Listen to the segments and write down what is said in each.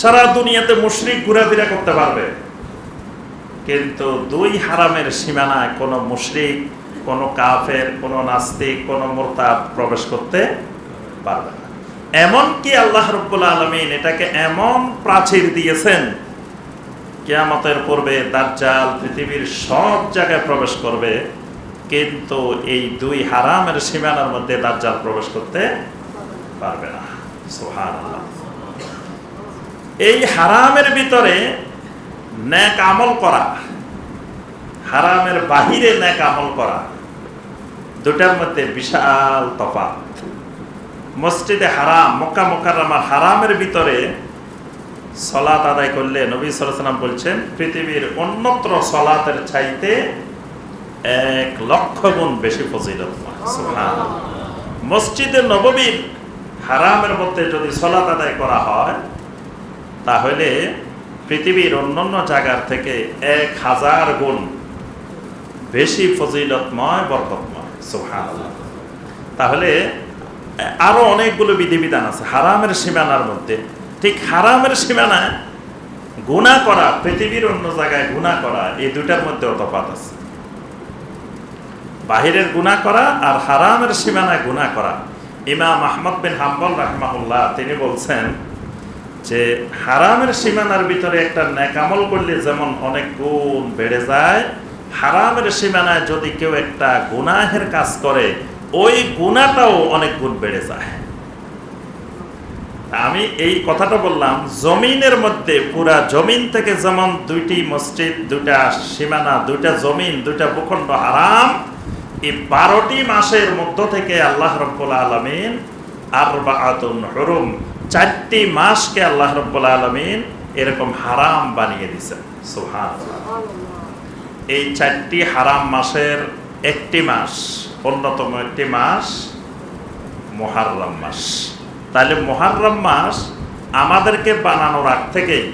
সারা দুনিয়াতে মুশরিক ঘোরাফেরা করতে পারবে। কিন্তু দুই হারামের সীমানায় কোনো মুশরিক, কোনো কাফের, কোনো নাস্তিক, কোনো মোরতাদ প্রবেশ করতে পারবে না। এমনকি আল্লাহ রব্বুল আলমিন এটাকে এমন প্রাচীর দিয়েছেন, কেয়ামতের পূর্বে দাজ্জাল পৃথিবীর সব জায়গায় প্রবেশ করবে, কিন্তু এই দুই হারামের সীমানার মধ্যে দাজ্জাল প্রবেশ করতে পারবে না। সুবহানাল্লাহ। এই হারামের ভিতরে ন্যাক আমল করা, হারামের বাহিরে ন্যাক আমল করা, দুটার মধ্যে বিশাল তফাৎ। মসজিদে হারাম, মক্কা মোকাররমার হারামের ভিতরে সলাত আদায় করলে নবী সালাম বলছেন, পৃথিবীর অন্যত্র সলাতের চাইতে এক লক্ষ গুণ বেশি ফজিলত। মসজিদে নববীর হারামের মধ্যে যদি সলাত আদায় করা হয় তাহলে পৃথিবীর অন্যান্য জায়গার থেকে এক হাজার গুণ বেশি ফজিলতময়, বরকতময়। সুবহানাল্লাহ। তাহলে, আরও অনেকগুলো বিধিবিধান আছে। হারামের সীমানার মধ্যে। ঠিক হারামের সীমানায় গুণা করা, পৃথিবীর অন্য জায়গায় গুণা করা, এই দুটার মধ্যে তফাৎ আছে। বাহিরের গুণা করা আর হারামের সীমানায় গুণা করা। ইমাম আহমদ বিন হাম্বল রাহমাহুল্লাহ তিনি বলছেন যে হারামের সীমানার ভিতরে একটা ন্যাকামল করলে যেমন অনেক গুণ বেড়ে যায়, হারামের সীমানায় যদি কেউ একটা গুনাহের কাজ করে, ওই গুণাটাও অনেক গুণ বেড়ে যায়। আমি এই কথাটা বললাম, জমিনের মধ্যে পুরা জমিন থেকে যেমন দুইটি মসজিদ, দুইটা সীমানা, দুইটা জমিন, দুইটা ভূখণ্ড হারাম, এই বারোটি মাসের মধ্য থেকে আল্লাহ রব্বুল আলমিন আর বা আতুন হরুম চারটি মাসকে আল্লাহ রব্বুল আলমিন এরকম হারাম বানিয়ে দিছেন সুহান এই চারটি হারাম মাসের একটি মাস অন্যতম একটি মাস মহারম মাস। তাহলে মহারম মাস আমাদেরকে বানানোর আগ থেকেই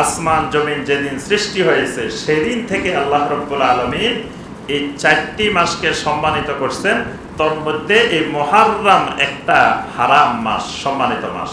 আসমান জমিন যেদিন সৃষ্টি হয়েছে সেদিন থেকে আল্লাহ রব্বুল আলমিন এই চারটি মাসকে সম্মানিত করছেন। তোর মধ্যে এই মহারাম একটা হারাম মাস সম্মানিত মাস।